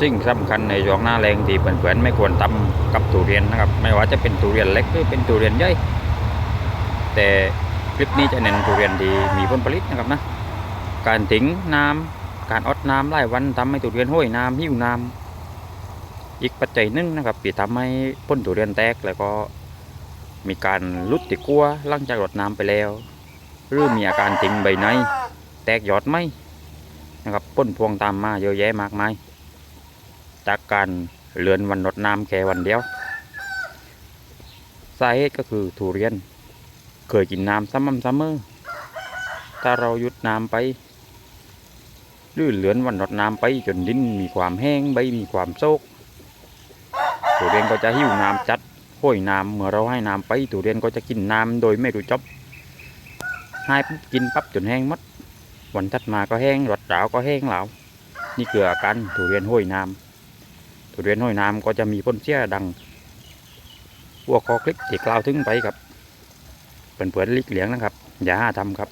สิ่งสำคัญในช่วงหน้าแรงที่เพื่อนๆไม่ควรทำกับทุเรียนนะครับ ไม่ว่าจะเป็นทุเรียนเล็กหรือเป็นทุเรียนใหญ่แต่คลิปนี้จะเน้นทุเรียนที่มีผลผลิตนะครับนะ การทิ้งน้ำการอดน้ำไล่วันทำให้ทุเรียนห้อยน้ำหิวน้ำอีกปัจจัยหนึงนะครับที่ทำให้พ้นทุเรียนแตกแล้วก็มีการลุดติดกลัวหลังจากรดน้ำไปแล้ว หรือมีอาการติ่งใบในแตกยอดไหมนะครับพ้นพวงตามมาเยอะแยะมากมาย จากการเลือนวันรดน้ำแค่วันเดียว สาเหตุก็คือทุเรียน เคยกินน้ำซ้ำๆเสมอถ้าเราหยุดน้ำไปหรือเลือนวันรดน้ำไปจนดินมีความแห้งใบมีความโซกทุเรียนก็จะหิวน้ำจัดห้อยน้ำเมื่อเราให้น้ำไปทุเรียนก็จะกินน้ำโดยไม่รู้จบให้ปุ๊บกินปั๊บจนแห้งหมดวันถัดมาก็แห้งรสดาวก็แห้งแล้วนี่คืออาการทุเรียนห้อยน้ำ ทุเรียนห้อยน้ำก็จะมีพ่นเสียดังพวกคอคลิปที่กล่าวถึงไปครับเปิ่นเผือดลิกเหลียงนะครับ อย่าหาทำครับ